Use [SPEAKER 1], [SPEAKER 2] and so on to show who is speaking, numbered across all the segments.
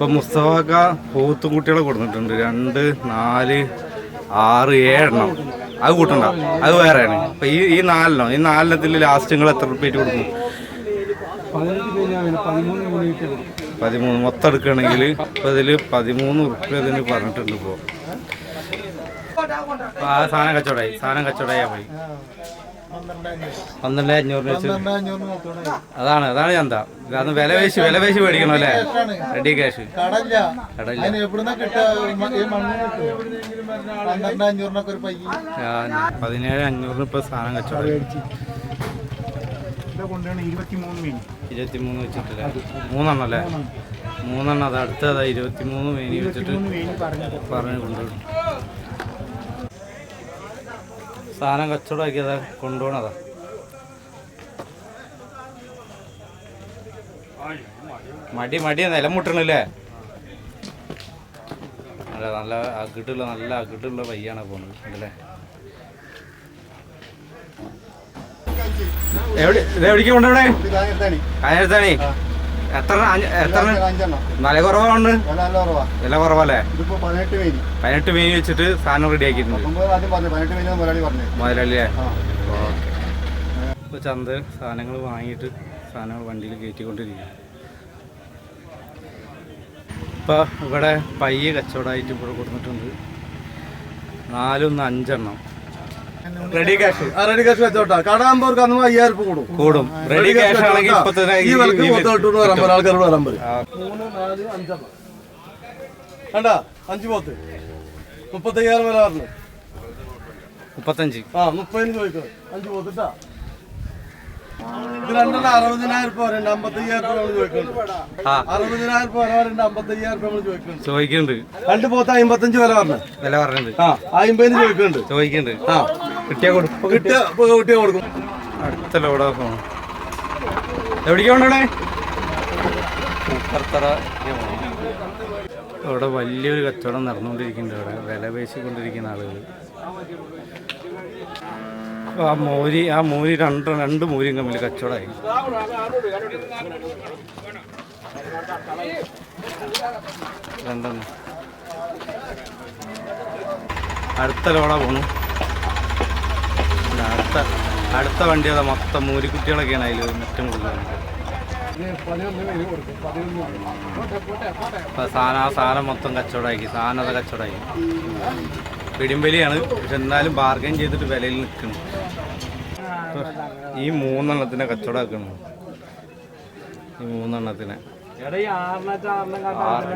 [SPEAKER 1] ഇപ്പൊ മുസ്തഫാക്ക പോത്തും കുട്ടികളെ കൊടുത്തിട്ടുണ്ട്. രണ്ട് നാല് ആറ് ഏഴെണ്ണം. അത് കൂട്ടണ്ട. അത് വേറെയാണ്. ഇപ്പൊ ഈ ഈ നാലെണ്ണം. ഈ നാലെണ്ണത്തിൽ ലാസ്റ്റ് നിങ്ങൾ എത്ര റുപ്യ കൊടുക്കും?
[SPEAKER 2] പതിമൂന്ന്
[SPEAKER 1] മൊത്തം എടുക്കുകയാണെങ്കിൽ ഇപ്പൊ ഇതിൽ പതിമൂന്ന് റുപ്യ ഇതിന് പറഞ്ഞിട്ടുണ്ട് ഇപ്പോ. അപ്പൊ ആ സാധനം കച്ചവടമായി. സാധനം കച്ചവടമായി. പോയി പന്ത്രണ്ട് അഞ്ഞൂറിന് വെച്ച്. അതാണ് അതാണ് ചന്ത. അന്ന് വില പേശി വില പേശി മേടിക്കണം അല്ലേ? Ready cash. പതിനേഴ് അഞ്ഞൂറിന് ഇപ്പൊ സാധനം കച്ചവടം.
[SPEAKER 2] ഇരുപത്തിമൂന്ന്
[SPEAKER 1] വെച്ചിട്ടില്ല? മൂന്നെണ്ണം അല്ലേ? മൂന്നെണ്ണം. അത് അടുത്തതാ ഇരുപത്തിമൂന്ന് മേനി വെച്ചിട്ട് പറഞ്ഞു കൊണ്ടുപോകും സാധനം കച്ചവടമാക്കിയതാ കൊണ്ടുപോകണതാ മടി മടി നിലമുട്ടണല്ലേ? നല്ല നല്ല അകിട്ടുള്ള നല്ല അകിട്ടുള്ള വയ്യാണ് പോണത് അല്ലേ? എവിടെ എവിടേക്ക് കൊണ്ടുപോണേ? കാഞ്ഞിരത്താണി. എത്ര എത്ര കുറവാണ്.
[SPEAKER 3] വില
[SPEAKER 1] കുറവല്ലേ?
[SPEAKER 3] പതിനെട്ട്
[SPEAKER 1] മീൻ വെച്ചിട്ട് സാധനം റെഡി ആക്കിയിട്ടുണ്ട്
[SPEAKER 3] മുമ്പ് ആദ്യം പറഞ്ഞു പതിനെട്ട് പേര് മുതലാളി പറഞ്ഞു
[SPEAKER 1] മുതലല്ലേ
[SPEAKER 3] ആ.
[SPEAKER 1] ഓക്കെ ഇപ്പോൾ ചന്ത സാധനങ്ങൾ വാങ്ങിയിട്ട് സാധനങ്ങൾ വണ്ടിയിൽ കയറ്റിക്കൊണ്ടിരിക്കും ഇപ്പോൾ ഇവിടെ പയ്യ കച്ചവടമായിട്ട് ഇവിടെ കൊടുത്തിട്ടുണ്ട്. നാലൊന്ന് അഞ്ചെണ്ണം. റെഡി ക്യാഷ്
[SPEAKER 3] റെഡി ക്യാഷ് വെച്ചോട്ടാ. കടാകുമ്പോർക്ക് അന്ന് അയ്യായിരം രൂപ കൂടും.
[SPEAKER 1] കൂടും. റെഡി ക്യാഷ് ആണെങ്കിൽ ഇപ്പൊ തന്നെ
[SPEAKER 3] ഈ വിലക്ക് മൊത്തം വരാൻ ആൾക്കാരോട് വരാൻ പറയും
[SPEAKER 1] ആ,
[SPEAKER 3] മൂന്ന് നാല് കണ്ട? അഞ്ച് പോത്ത്. മുപ്പത്തയ്യായിരം വില പറഞ്ഞു
[SPEAKER 1] മുപ്പത്തഞ്ച്.
[SPEAKER 3] ആ മുപ്പതിന് ചോദിക്കണം അഞ്ച് പോത്തിട്ടാ ഇത് രണ്ടെണ്ണം അറുപതിനായിരം രൂപ വരെ. അമ്പത്തയ്യായിരം രൂപ നമ്മൾ ചോദിക്കുന്നുണ്ട്.
[SPEAKER 1] ആ.
[SPEAKER 3] അറുപതിനായിരം രൂപ വരെ വരെ അമ്പത്തയ്യായിരം രൂപ ചോദിക്കുന്നുണ്ട്. രണ്ട് പോത്ത് അമ്പത്തഞ്ച് വില പറഞ്ഞു
[SPEAKER 1] വില പറഞ്ഞിട്ടുണ്ട്
[SPEAKER 3] ആ അമ്പതിന് ചോദിക്കുന്നുണ്ട്.
[SPEAKER 1] ചോദിക്കുന്നുണ്ട്.
[SPEAKER 3] ആ.
[SPEAKER 1] കിട്ടിയാ കൊടുക്കും.
[SPEAKER 3] കിട്ടിയ
[SPEAKER 1] അടുത്ത ലോഡാ എവിടേക്ക് പൂക്കർത്തറ അവിടെ വലിയൊരു കച്ചവടം നടന്നുകൊണ്ടിരിക്കുന്നുണ്ട് അവിടെ വില പേശിക്കൊണ്ടിരിക്കുന്ന ആളുകൾ ആ മോരി ആ മോരി രണ്ട് രണ്ട് മോരിയും തമ്മിൽ കച്ചവടമായി രണ്ടെണ്ണം. അടുത്ത ലോഡാ പോണു. അടുത്ത അടുത്ത വണ്ടി അതാ മൊത്തം മൂരിക്കുട്ടികളൊക്കെയാണ് അതിൽ മറ്റും കൊടുക്കുന്നത് സാധനം ആ സാധനം മൊത്തം കച്ചവടമാക്കി സാധനം കച്ചവടമായി പിടിമ്പലിയാണ് പക്ഷെ എന്നാലും ബാർഗൈൻ ചെയ്തിട്ട് വിലയിൽ നിൽക്കണം ഈ മൂന്നെണ്ണത്തിനെ കച്ചവടമാക്കണം ഈ മൂന്നെണ്ണത്തിനെ. ആറ്.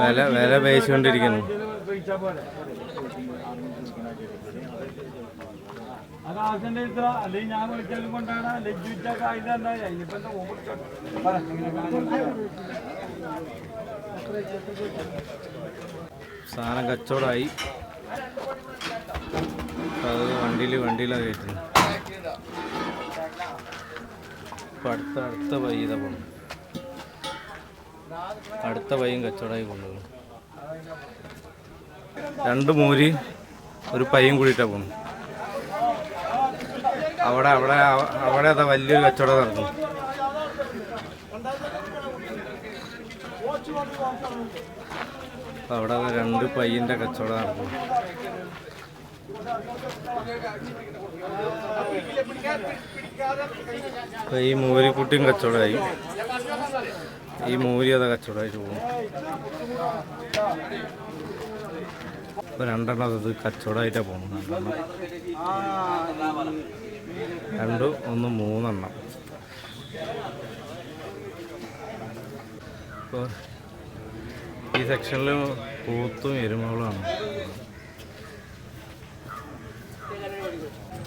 [SPEAKER 1] വില വില പേശിക്കൊണ്ടിരിക്കുന്നു.
[SPEAKER 2] അത് ആവശ്യം ഇത്ര? അല്ലെങ്കിൽ ഞാൻ വിളിച്ചാലും കൊണ്ടാണ്. ലജ്ജിച്ച കാര്യം എന്താ? അതിനിപ്പോ എന്താ
[SPEAKER 1] സാധനം കച്ചവടമായി. അത് വണ്ടിയിൽ വണ്ടിയിലാണ് കയറ്റുന്നത് ഇപ്പം അടുത്ത അടുത്ത വൈ ഇതാ പോണു. അടുത്ത വൈയും കച്ചവടമായി കൊണ്ടുപോകും രണ്ട് മൂരി ഒരു പയ്യും കൂടിയിട്ടാണ് പോണു. അവിടെ അവിടെ അവിടെ അതാ വലിയൊരു കച്ചവടം നടക്കുന്നു അവിടെ രണ്ട് പയ്യന്റെ കച്ചവടം നടക്കുന്നു അപ്പൊ ഈ മൂരിക്കുട്ടിയും കച്ചവടമായി. ഈ മൂരി അതാ കച്ചവടമായിട്ട് പോകും ഇപ്പൊ രണ്ടെണ്ണം അത് കച്ചവടമായിട്ടാണ് പോകുന്നത്. രണ്ടെണ്ണം. രണ്ട് ഒന്ന് മൂന്നെണ്ണം. ഈ സെക്ഷനിൽ പൂത്തും എരുമകളുമാണ്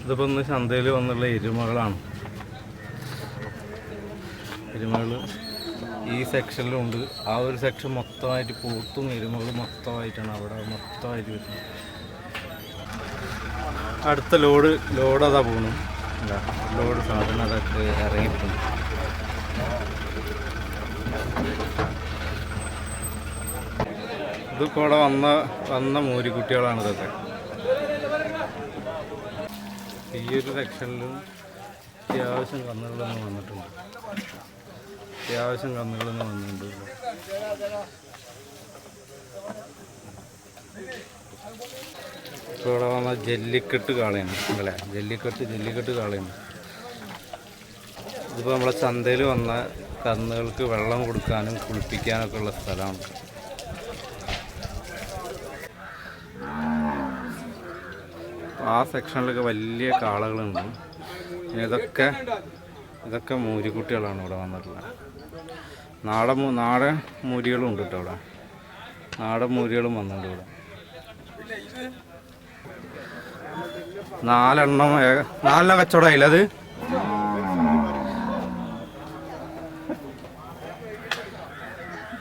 [SPEAKER 1] ഇതിപ്പോൾ ഇന്ന് ചന്തയിൽ വന്നുള്ള എരുമകളാണ്. എരുമകൾ ഈ സെക്ഷനിലുണ്ട് ആ ഒരു സെക്ഷൻ മൊത്തമായിട്ട് പൂത്തും എരുമകളും മൊത്തമായിട്ടാണ് അവിടെ മൊത്തമായിട്ട് വരുന്നത്. അടുത്ത ലോഡ് ലോഡ് അതാ പോകുന്നു ലോഡ് സാധനം അതൊക്കെ ഇറങ്ങിയിട്ടുണ്ട് ഇതിപ്പോൾ ഇവിടെ വന്ന വന്ന മൂരിക്കുട്ടികളാണ് ഇതൊക്കെ. ഈ ഒരു സെക്ഷനിലും അത്യാവശ്യം കന്നുകളൊന്നും വന്നിട്ടുണ്ട്. അത്യാവശ്യം കന്നുകളൊന്നും വന്നിട്ടുണ്ട്. ഇപ്പോൾ ഇവിടെ വന്ന ജല്ലിക്കെട്ട് കാളയാണ് അല്ലേ ജല്ലിക്കെട്ട് ജല്ലിക്കെട്ട് കാളയാണ്. ഇതിപ്പോൾ നമ്മളെ ചന്തയിൽ വന്ന കന്നുകൾക്ക് വെള്ളം കൊടുക്കാനും കുളിപ്പിക്കാനൊക്കെ ഉള്ള സ്ഥലമാണ്. ആ സെക്ഷനിലൊക്കെ വലിയ കാളകളുണ്ട്. ഇതൊക്കെ ഇതൊക്കെ മൂരിക്കുട്ടികളാണ് ഇവിടെ വന്നിട്ടുള്ളത്. നാടൻ നാടൻ മൂരികളും ഉണ്ട് കേട്ടോ ഇവിടെ. നാടൻ മൂരികളും വന്നിട്ടുണ്ട് ഇവിടെ. നാലെണ്ണം നാലെണ്ണം കച്ചവടമായില്ല അത്?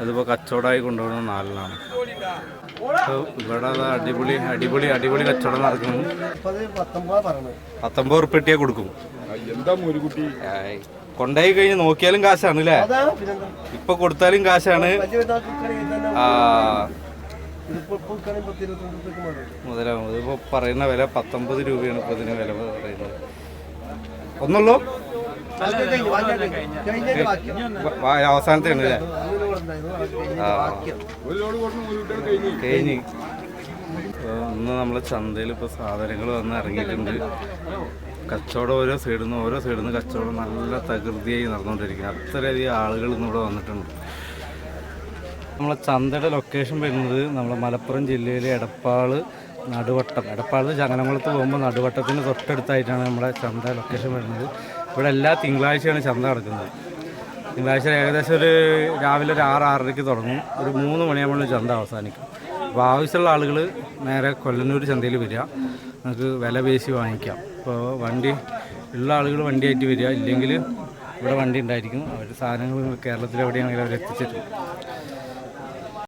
[SPEAKER 1] അതിപ്പോൾ കച്ചവടമായി കൊണ്ടുപോകുന്ന നാലെണ്ണമാണ് ഇവിടെ അടിപൊളി അടിപൊളി അടിപൊളി കച്ചവടം നടക്കുന്നു. പത്തൊമ്പത് ഉറുപ്പ് കിട്ടിയാൽ കൊടുക്കും. കൊണ്ടായി കഴിഞ്ഞ് നോക്കിയാലും കാശാണ് അല്ലേ ഇപ്പൊ കൊടുത്താലും കാശാണ്. ആ. മുതലാവും. ഇതിപ്പോ പറയുന്ന വില പത്തൊമ്പത് രൂപയാണ് ഇപ്പൊ ഇതിന് വില പറയുന്നത്. ഒന്നുള്ളൂ? അവസാനത്തെ ഉണ്ട് അല്ലേ?
[SPEAKER 3] കഴിഞ്ഞു.
[SPEAKER 1] ഇന്ന് നമ്മൾ ചന്തയിൽ ഇപ്പോൾ സാധനങ്ങൾ വന്ന് ഇറങ്ങിയിട്ടുണ്ട്. കച്ചവടം ഓരോ സൈഡിൽ നിന്ന് ഓരോ സൈഡിൽ നിന്ന് കച്ചവടം നല്ല തകൃതിയായി നടന്നുകൊണ്ടിരിക്കുന്നത് അത്രയധികം ആളുകൾ ഇന്നിവിടെ വന്നിട്ടുണ്ട്. നമ്മളെ ചന്തയുടെ ലൊക്കേഷൻ വരുന്നത് നമ്മളെ മലപ്പുറം ജില്ലയിലെ എടപ്പാൾ നടുവട്ടം. എടപ്പാളിൽ ചങ്ങനംകുളത്ത് പോകുമ്പോൾ നടുവട്ടത്തിന് തൊട്ടടുത്തായിട്ടാണ് നമ്മുടെ ചന്ത ലൊക്കേഷൻ വരുന്നത്. ഇവിടെ എല്ലാ തിങ്കളാഴ്ചയാണ് ചന്ത നടക്കുന്നത്. തിങ്കളാഴ്ച ഏകദേശം ഒരു രാവിലെ ഒരു ആറ് ആറരയ്ക്ക് തുടങ്ങും. ഒരു മൂന്ന് മണിയാകുമ്പോൾ ചന്ത അവസാനിക്കും. അപ്പോൾ ആവശ്യമുള്ള ആളുകൾ നേരെ കൊല്ലന്നൂർ ചന്തയിൽ വരിക. നമുക്ക് വില പേശി വാങ്ങിക്കാം. ഇപ്പോൾ വണ്ടി ഉള്ള ആളുകൾ വണ്ടിയായിട്ട് വരിക. ഇല്ലെങ്കിൽ ഇവിടെ വണ്ടി ഉണ്ടായിരിക്കും. അവർ സാധനങ്ങൾ കേരളത്തിൽ എവിടെയാണെങ്കിലും അവർ